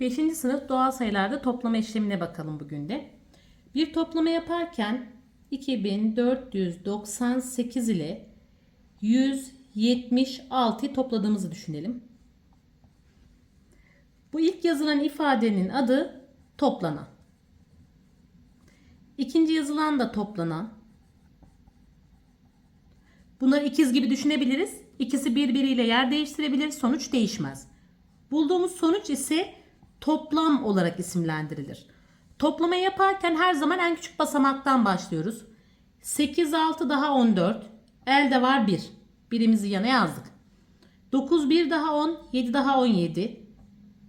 5. sınıf doğal sayılarda toplama işlemine bakalım bugün de. Bir toplama yaparken 2498 ile 176'yı topladığımızı düşünelim. Bu ilk yazılan ifadenin adı toplanan. İkinci yazılan da toplanan. Bunları ikiz gibi düşünebiliriz. İkisi birbiriyle yer değiştirebilir. Sonuç değişmez. Bulduğumuz sonuç ise toplam olarak isimlendirilir. Toplama yaparken her zaman en küçük basamaktan başlıyoruz. 8, 6 daha 14. Elde var 1. Birimizi yana yazdık. 9, 1 daha 10. 7 daha 17.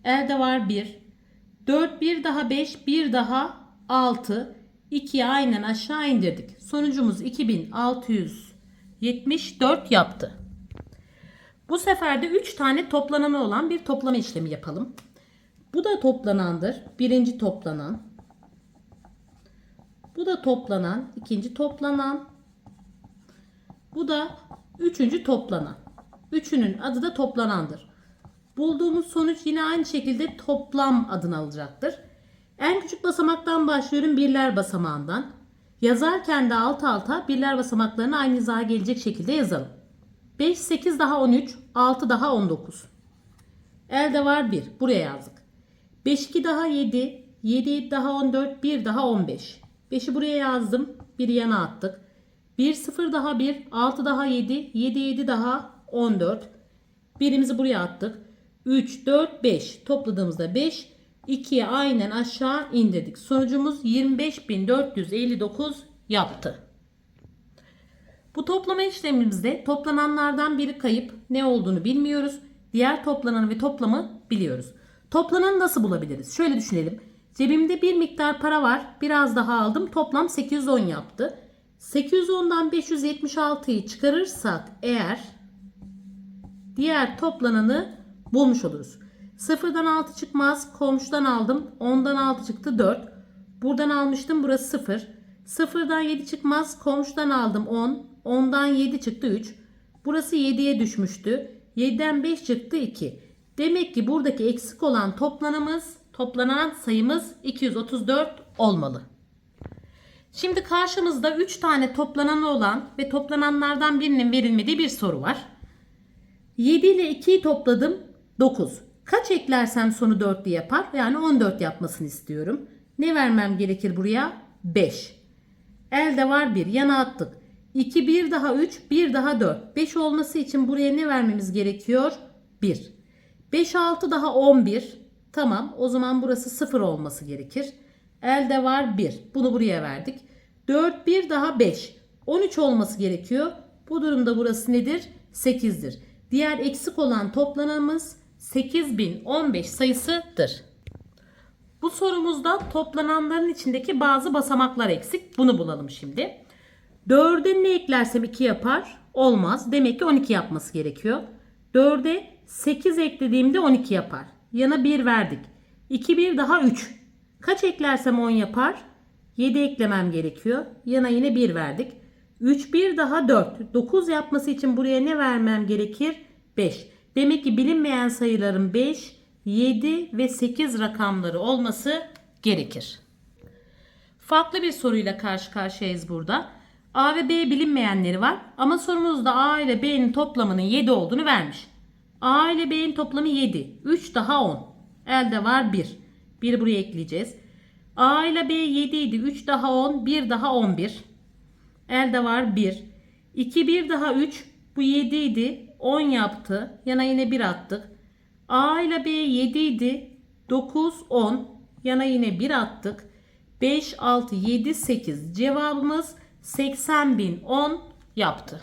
Elde var 1. 4, 1 daha 5. 1 daha 6. 2'yi aynen aşağı indirdik. Sonucumuz 2674 yaptı. Bu sefer de 3 tane toplananı olan bir toplama işlemi yapalım. Bu da toplanandır. Birinci toplanan. Bu da toplanan. ikinci toplanan. Bu da üçüncü toplanan. Üçünün adı da toplanandır. Bulduğumuz sonuç yine aynı şekilde toplam adını alacaktır. En küçük basamaktan başlıyorum birler basamağından. Yazarken de alt alta birler basamaklarını aynı hizaya gelecek şekilde yazalım. 5, 8 daha 13, 6 daha 19. Elde var 1. Buraya yazdık. 5, 2 daha 7, 7, 7 daha 14, 1 daha 15. 5'i buraya yazdım. 1'i yana attık. 1, 0 daha 1, 6 daha 7, 7, 7 daha 14. Birimizi buraya attık. 3, 4, 5. Topladığımızda 5. 2'ye aynen aşağı indirdik. Sonucumuz 25.459 yaptı. Bu toplama işlemimizde toplananlardan biri kayıp ne olduğunu bilmiyoruz. Diğer toplananı ve toplamı biliyoruz. Toplananı nasıl bulabiliriz? Şöyle düşünelim. Cebimde bir miktar para var. Biraz daha aldım. Toplam 810 yaptı. 810'dan 576'yı çıkarırsak eğer diğer toplananı bulmuş oluruz. Sıfırdan 6 çıkmaz. Komşudan aldım. 10'dan 6 çıktı 4. Buradan almıştım. Burası 0. Sıfırdan 7 çıkmaz. Komşudan aldım 10. 10'dan 7 çıktı 3. Burası 7'ye düşmüştü. 7'den 5 çıktı 2. Demek ki buradaki eksik olan toplanımız, toplanan sayımız 234 olmalı. Şimdi karşımızda 3 tane toplananı olan ve toplananlardan birinin verilmediği bir soru var. 7 ile 2'yi topladım 9. Kaç eklersem sonu 4'lü yapar? Yani 14 yapmasını istiyorum. Ne vermem gerekir buraya? 5. Elde var 1. Yana attık. 2, 1 daha 3, 1 daha 4. 5 olması için buraya ne vermemiz gerekiyor? 1. 5, 6 daha 11. Tamam o zaman burası 0 olması gerekir. Elde var 1. Bunu buraya verdik. 4, 1 daha 5. 13 olması gerekiyor. Bu durumda burası nedir? 8'dir. Diğer eksik olan toplananımız 8015 sayısıdır. Bu sorumuzda toplananların içindeki bazı basamaklar eksik. Bunu bulalım şimdi. 4'e ne eklersem 2 yapar? Olmaz. Demek ki 12 yapması gerekiyor. 4'e 8 eklediğimde 12 yapar. Yana 1 verdik. 2 1 daha 3. Kaç eklersem 10 yapar? 7 eklemem gerekiyor. Yana yine 1 verdik. 3 1 daha 4. 9 yapması için buraya ne vermem gerekir? 5. Demek ki bilinmeyen sayıların 5, 7 ve 8 rakamları olması gerekir. Farklı bir soruyla karşı karşıyayız burada. A ve B bilinmeyenleri var ama sorumuzda A ile B'nin toplamının 7 olduğunu vermiş. A ile B'nin toplamı 7. 3 daha 10. Elde var 1. 1 buraya ekleyeceğiz. A ile B 7 idi. 3 daha 10. 1 daha 11. Elde var 1. 2 1 daha 3. Bu 7 idi. 10 yaptı. Yana yine 1 attık. A ile B 7 idi. 9 10. Yana yine 1 attık. 5 6 7 8. Cevabımız 80.010 yaptı.